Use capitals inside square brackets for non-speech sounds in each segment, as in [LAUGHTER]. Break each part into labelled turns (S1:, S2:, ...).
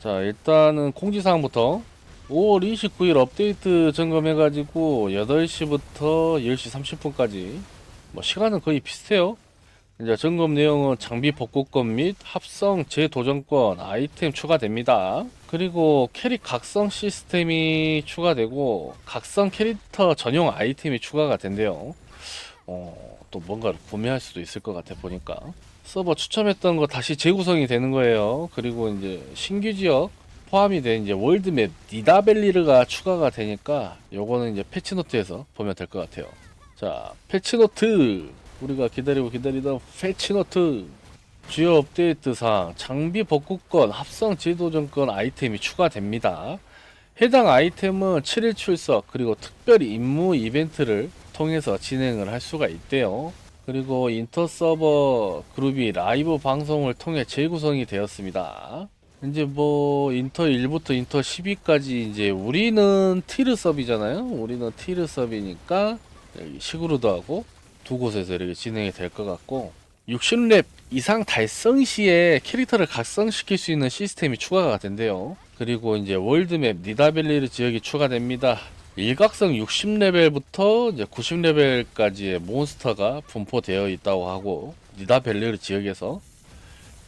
S1: 자 일단은 공지사항부터 5월 29일 업데이트 점검해가지고 8시부터 10시 30분까지 뭐 시간은 거의 비슷해요 이제 점검 내용은 장비 복구권 및 합성 재도전권 아이템 추가됩니다. 그리고 캐릭 각성 시스템이 추가되고 각성 캐릭터 전용 아이템이 추가가 된대요. 어, 또 뭔가를 구매할 수도 있을 것 같아 보니까 서버 추첨했던 거 다시 재구성이 되는 거예요. 그리고 이제 신규 지역 포함이 된 이제 월드맵 니다벨리르가 추가가 되니까 요거는 이제 패치노트에서 보면 될 것 같아요. 자, 패치노트 우리가 기다리고 기다리던 패치노트 주요 업데이트 사항 장비 복구권 합성 지도 전권 아이템이 추가됩니다. 해당 아이템은 7일 출석 그리고 특별히 임무 이벤트를 통해서 진행을 할 수가 있대요. 그리고 인터 서버 그룹이 라이브 방송을 통해 재구성이 되었습니다. 이제 뭐 인터 1부터 인터 12까지 이제 우리는 티르 서비잖아요. 우리는 티르 서비니까 시그루도 하고 두 곳에서 이렇게 진행이 될 것 같고 60렙 이상 달성 시에 캐릭터를 각성시킬 수 있는 시스템이 추가가 된대요. 그리고 이제 월드맵 니다벨리르 지역이 추가됩니다. 일각성 60레벨부터 이제 90레벨까지의 몬스터가 분포되어 있다고 하고 니다벨리르 지역에서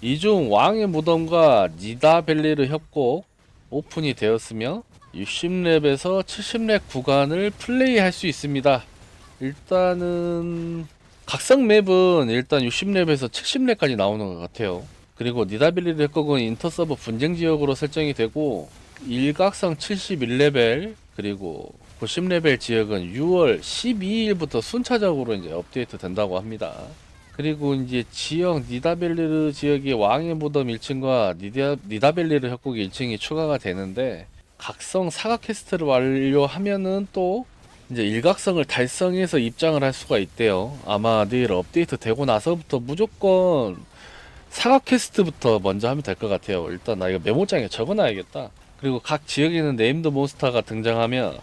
S1: 이 중 왕의 무덤과 니다벨리르 협곡 오픈이 되었으며 60렙에서 70렙 구간을 플레이할 수 있습니다. 일단은 각성 맵은 일단 60렙에서 70렙까지 나오는 것 같아요. 그리고 니다빌리 렉곡은 인터서버 분쟁 지역으로 설정이 되고 일각성 71레벨 그리고 90레벨 지역은 6월 12일부터 순차적으로 이제 업데이트 된다고 합니다. 그리고 이제 지역 니다벨리르 지역의 왕의 무덤 1층과 니다, 니다벨리르 협곡 1층이 추가가 되는데 각성 사각 퀘스트를 완료하면은 또 이제 일각성을 달성해서 입장을 할 수가 있대요. 아마 내일 업데이트 되고 나서부터 무조건 사각 퀘스트부터 먼저 하면 될 것 같아요. 일단 나 이거 메모장에 적어놔야겠다. 그리고 각 지역에는 네임드 몬스터가 등장하며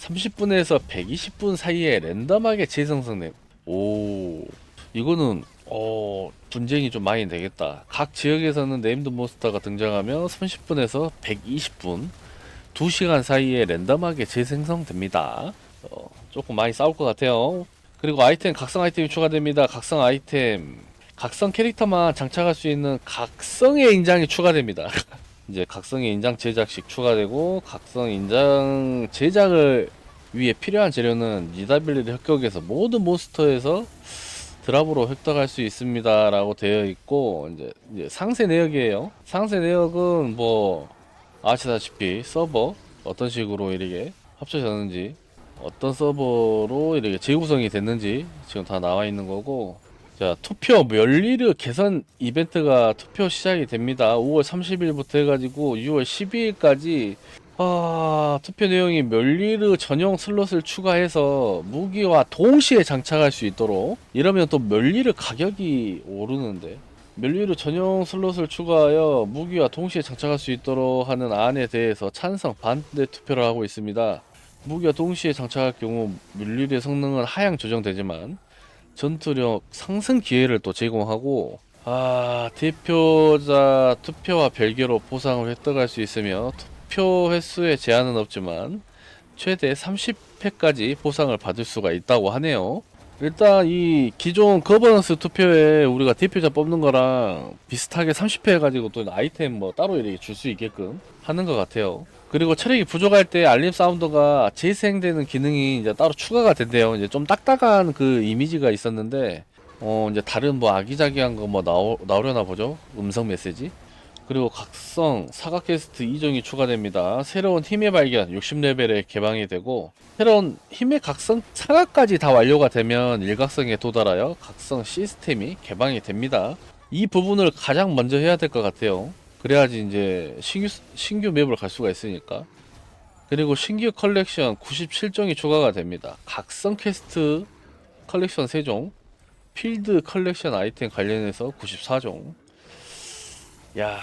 S1: 30분에서 120분 사이에 랜덤하게 재생성됨. 오, 이거는 어 분쟁이 좀 많이 되겠다. 각 지역에서는 네임드 몬스터가 등장하며 30분에서 120분 2시간 사이에 랜덤하게 재생성됩니다. 어, 조금 많이 싸울 것 같아요. 그리고 아이템 각성 아이템이 추가됩니다. 각성 아이템 각성 캐릭터만 장착할 수 있는 각성의 인장이 추가됩니다. [LAUGHS] 이제 각성의 인장 제작식 추가되고 각성 인장 제작을 위해 필요한 재료는 니다빌리드 협곡에서 모든 몬스터에서 드랍으로 획득할 수 있습니다 라고 되어 있고 이제, 이제 상세 내역이에요. 상세 내역은 뭐 아시다시피 서버 어떤 식으로 이렇게 합쳐졌는지 어떤 서버로 이렇게 재구성이 됐는지 지금 다 나와 있는 거고 자 투표 멸리르 개선 이벤트가 투표 시작이 됩니다. 5월 30일부터 해가지고 6월 12일까지 아 투표 내용이 멸리르 전용 슬롯을 추가해서 무기와 동시에 장착할 수 있도록. 이러면 또 멸리르 가격이 오르는데. 멸리르 전용 슬롯을 추가하여 무기와 동시에 장착할 수 있도록 하는 안에 대해서 찬성 반대 투표를 하고 있습니다. 무기와 동시에 장착할 경우 멸리르의 성능은 하향 조정되지만 전투력 상승 기회를 또 제공하고 아 대표자 투표와 별개로 보상을 획득할 수 있으며 투표 횟수에 제한은 없지만 최대 30회까지 보상을 받을 수가 있다고 하네요. 일단 이 기존 거버넌스 투표에 우리가 대표자 뽑는 거랑 비슷하게 30회 해가지고 또 아이템 뭐 따로 이렇게 줄 수 있게끔 하는 것 같아요. 그리고 체력이 부족할 때 알림 사운드가 재생되는 기능이 이제 따로 추가가 된대요. 이제 좀 딱딱한 그 이미지가 있었는데 어 이제 다른 뭐 아기자기한 거 뭐 나오 나오려나 보죠. 음성 메시지. 그리고 각성 사각 퀘스트 이종이 추가됩니다. 새로운 힘의 발견 60레벨에 개방이 되고 새로운 힘의 각성 사각까지 다 완료가 되면 일각성에 도달하여 각성 시스템이 개방이 됩니다. 이 부분을 가장 먼저 해야 될 것 같아요. 그래야지 이제 신규 신규 맵을 갈 수가 있으니까. 그리고 신규 컬렉션 97종이 추가가 됩니다. 각성 퀘스트 컬렉션 3종, 필드 컬렉션 아이템 관련해서 94종. 야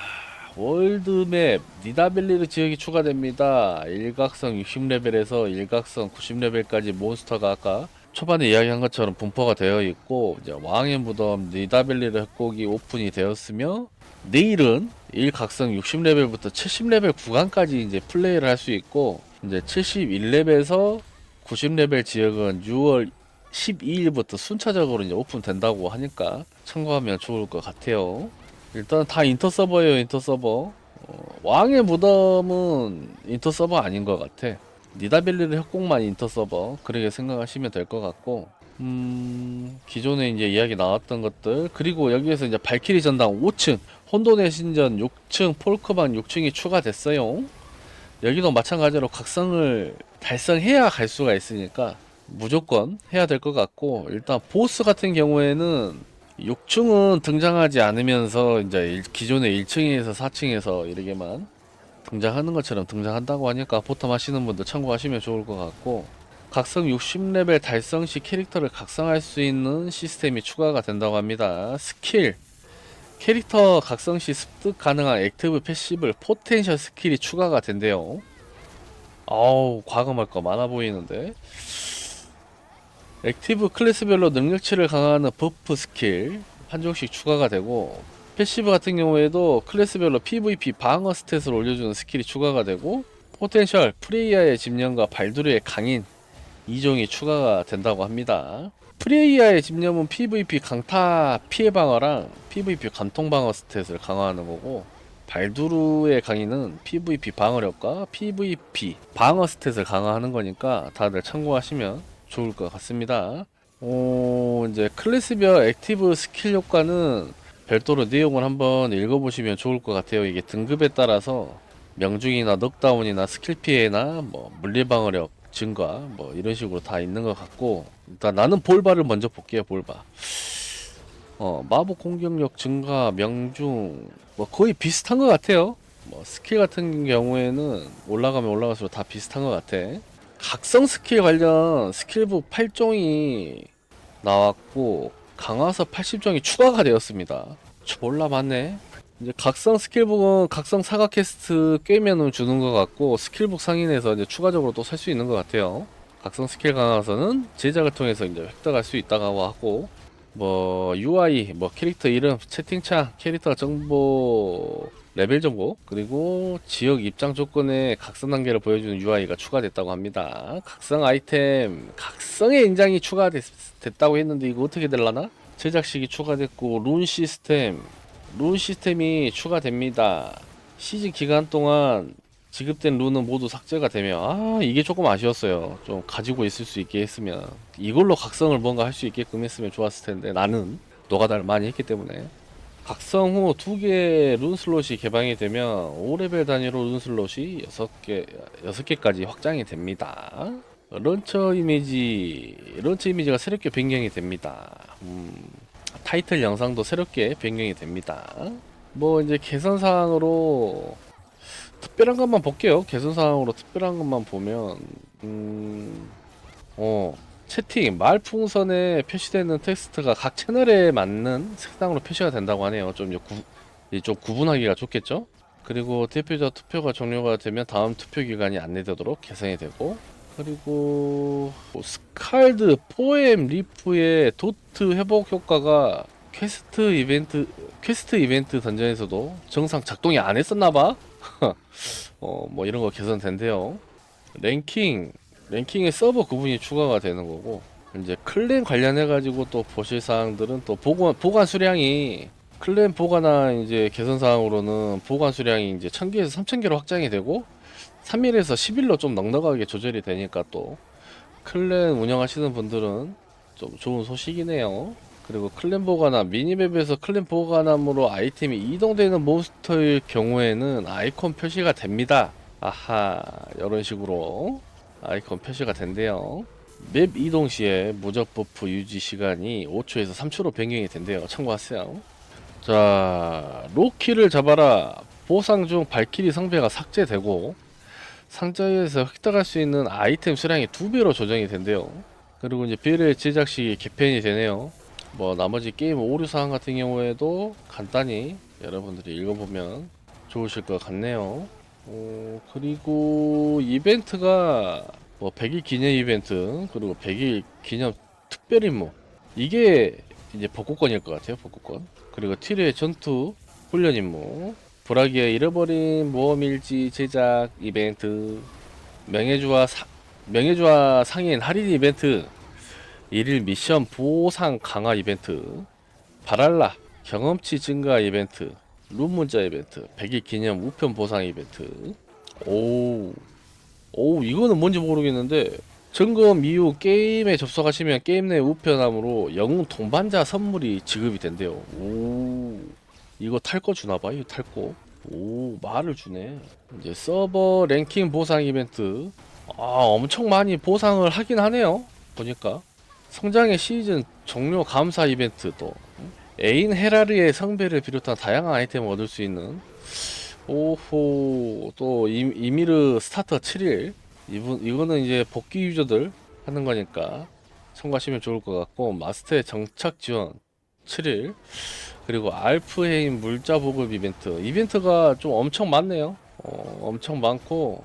S1: 월드맵 니다벨리르 지역이 추가됩니다. 일각성 60레벨에서 일각성 90레벨까지 몬스터가 아까 초반에 이야기한 것처럼 분포가 되어 있고 이제 왕의 무덤 니다벨리르 협곡이 오픈이 되었으며 내일은 일각성 60레벨부터 70레벨 구간까지 이제 플레이를 할 수 있고 이제 71레벨에서 90레벨 지역은 6월 12일부터 순차적으로 이제 오픈된다고 하니까 참고하면 좋을 것 같아요. 일단 다 인터 서버예요, 인터 서버. 어, 왕의 무덤은 인터 서버 아닌 것 같아. 니다벨리르 협곡만 인터 서버 그렇게 생각하시면 될 것 같고 음 기존에 이제 이야기 나왔던 것들 그리고 여기에서 이제 발키리 전당 5층 혼돈의 신전 6층 폴크방 6층이 추가됐어요. 여기도 마찬가지로 각성을 달성해야 갈 수가 있으니까 무조건 해야 될 것 같고 일단 보스 같은 경우에는 6층은 등장하지 않으면서 이제 일- 기존의 1층에서 4층에서 이렇게만 등장하는 것처럼 등장한다고 하니까 보탐 하시는 분들 참고하시면 좋을 것 같고 각성 60레벨 달성 시 캐릭터를 각성할 수 있는 시스템이 추가가 된다고 합니다. 스킬 캐릭터 각성 시 습득 가능한 액티브 패시블 포텐셜 스킬이 추가가 된대요. 아우 과감할 거 많아 보이는데 액티브 클래스별로 능력치를 강화하는 버프 스킬 한 종씩 추가가 되고 패시브 같은 경우에도 클래스별로 PVP 방어 스탯을 올려주는 스킬이 추가가 되고 포텐셜 프레이야의 집념과 발두르의 강인 2종이 추가가 된다고 합니다. 프레이야의 집념은 PVP 강타 피해 방어랑 PVP 관통 방어 스탯을 강화하는 거고 발두르의 강인은 PVP 방어력과 PVP 방어 스탯을 강화하는 거니까 다들 참고하시면 좋을 것 같습니다. 어, 이제 클래스별 액티브 스킬 효과는 별도로 내용을 한번 읽어보시면 좋을 것 같아요. 이게 등급에 따라서 명중이나 넉다운이나 스킬 피해나 뭐 물리 방어력 증가 뭐 이런 식으로 다 있는 것 같고 일단 나는 볼바를 먼저 볼게요. 볼바. 어 마법 공격력 증가 명중 뭐 거의 비슷한 것 같아요. 뭐 스킬 같은 경우에는 올라가면 올라갈수록 다 비슷한 것 같아. 각성 스킬 관련 스킬북 8종이 나왔고 강화서 80종이 추가가 되었습니다. 졸라 많네. 이제 각성 스킬북은 각성 사과 퀘스트 꿰면은 주는 것 같고 스킬북 상인에서 이제 추가적으로 또 살 수 있는 것 같아요. 각성 스킬 강화서는 제작을 통해서 이제 획득할 수 있다고 하고 뭐 UI 뭐 캐릭터 이름 채팅창 캐릭터 정보 레벨 정보 그리고 지역 입장 조건의 각성 단계를 보여주는 UI가 추가됐다고 합니다. 각성 아이템 각성의 인장이 추가됐다고 했는데 이거 어떻게 될라나? 제작식이 추가됐고 룬 시스템 룬 시스템이 추가됩니다. 시즌 기간 동안 지급된 룬은 모두 삭제가 되며 아 이게 조금 아쉬웠어요. 좀 가지고 있을 수 있게 했으면 이걸로 각성을 뭔가 할 수 있게끔 했으면 좋았을 텐데 나는 노가다를 많이 했기 때문에 각성 후 두 개의 룬 슬롯이 개방이 되면 5레벨 단위로 룬 슬롯이 6개, 6개까지 확장이 됩니다. 런처 이미지, 런처 이미지가 새롭게 변경이 됩니다. 음, 타이틀 영상도 새롭게 변경이 됩니다. 뭐 이제 개선 사항으로 특별한 것만 볼게요. 개선 사항으로 특별한 것만 보면 음, 어 채팅 말풍선에 표시되는 텍스트가 각 채널에 맞는 색상으로 표시가 된다고 하네요. 좀, 구, 좀 구분하기가 좋겠죠? 그리고 대표자 투표가 종료가 되면 다음 투표 기간이 안내되도록 개선이 되고 그리고 뭐 스칼드 포엠 리프의 도트 회복 효과가 퀘스트 이벤트 퀘스트 이벤트 던전에서도 정상 작동이 안 했었나봐. [LAUGHS] 어 뭐 이런 거 개선된대요. 랭킹 랭킹의 서버 구분이 추가가 되는 거고 이제 클랜 관련해 가지고 또 보실 사항들은 또 보관 보관 수량이 클랜 보관한 이제 개선 사항으로는 보관 수량이 이제 1000개에서 3000개로 확장이 되고 3일에서 10일로 좀 넉넉하게 조절이 되니까 또 클랜 운영하시는 분들은 좀 좋은 소식이네요. 그리고 클랜 보관함 미니맵에서 클랜 보관함으로 아이템이 이동되는 몬스터일 경우에는 아이콘 표시가 됩니다. 아하 이런 식으로 아이콘 표시가 된대요. 맵 이동 시에 무적 버프 유지 시간이 5초에서 3초로 변경이 된대요. 참고하세요. 자, 로키를 잡아라. 보상 중 발키리 성배가 삭제되고 상자에서 획득할 수 있는 아이템 수량이 두 배로 조정이 된대요. 그리고 이제 비례 제작식이 개편이 되네요. 뭐 나머지 게임 오류 사항 같은 경우에도 간단히 여러분들이 읽어보면 좋으실 것 같네요. 어, 그리고 이벤트가 뭐 100일 기념 이벤트 그리고 100일 기념 특별 임무. 이게 이제 복구권일 것 같아요 복구권. 그리고 티르의 전투 훈련 임무. 보라기의 잃어버린 모험일지 제작 이벤트. 명예주와 사, 명예주와 상인 할인 이벤트 일일 미션 보상 강화 이벤트 바랄라 경험치 증가 이벤트 룸 문자 이벤트 100일 기념 우편 보상 이벤트. 오, 오 이거는 뭔지 모르겠는데 점검 이후 게임에 접속하시면 게임 내 우편함으로 영웅 동반자 선물이 지급이 된대요. 오 이거 탈 거 주나봐 이거 탈 거. 오 말을 주네. 이제 서버 랭킹 보상 이벤트. 아 엄청 많이 보상을 하긴 하네요 보니까 성장의 시즌 종료 감사 이벤트 또 애인 헤라르의 성배를 비롯한 다양한 아이템을 얻을 수 있는 오호 또 이, 이미르 스타터 7일. 이분 이거는 이제 복귀 유저들 하는 거니까 참고하시면 좋을 것 같고 마스터의 정착 지원 7일. 그리고 알프헤임 물자 보급 이벤트. 이벤트가 좀 엄청 많네요. 어, 엄청 많고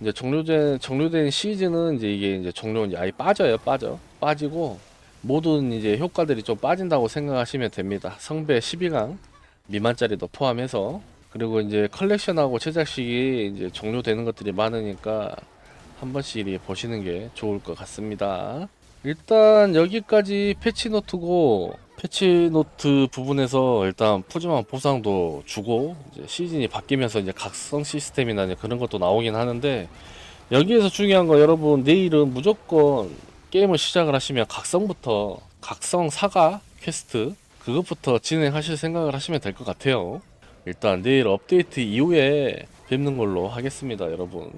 S1: 이제 종료된 종료된 시즌은 이제 이게 이제 종료 이제 아예 빠져요 빠져. 빠지고 모든 이제 효과들이 좀 빠진다고 생각하시면 됩니다. 성배 12강 미만짜리도 포함해서. 그리고 이제 컬렉션하고 제작식이 이제 종료되는 것들이 많으니까 한 번씩 보시는 게 좋을 것 같습니다. 일단 여기까지 패치노트고 패치노트 부분에서 일단 푸짐한 보상도 주고 이제 시즌이 바뀌면서 이제 각성 시스템이나 이제 그런 것도 나오긴 하는데 여기에서 중요한 거 여러분 내일은 무조건 게임을 시작을 하시면 각성부터 각성 사과 퀘스트 그것부터 진행하실 생각을 하시면 될 것 같아요. 일단 내일 업데이트 이후에 뵙는 걸로 하겠습니다, 여러분.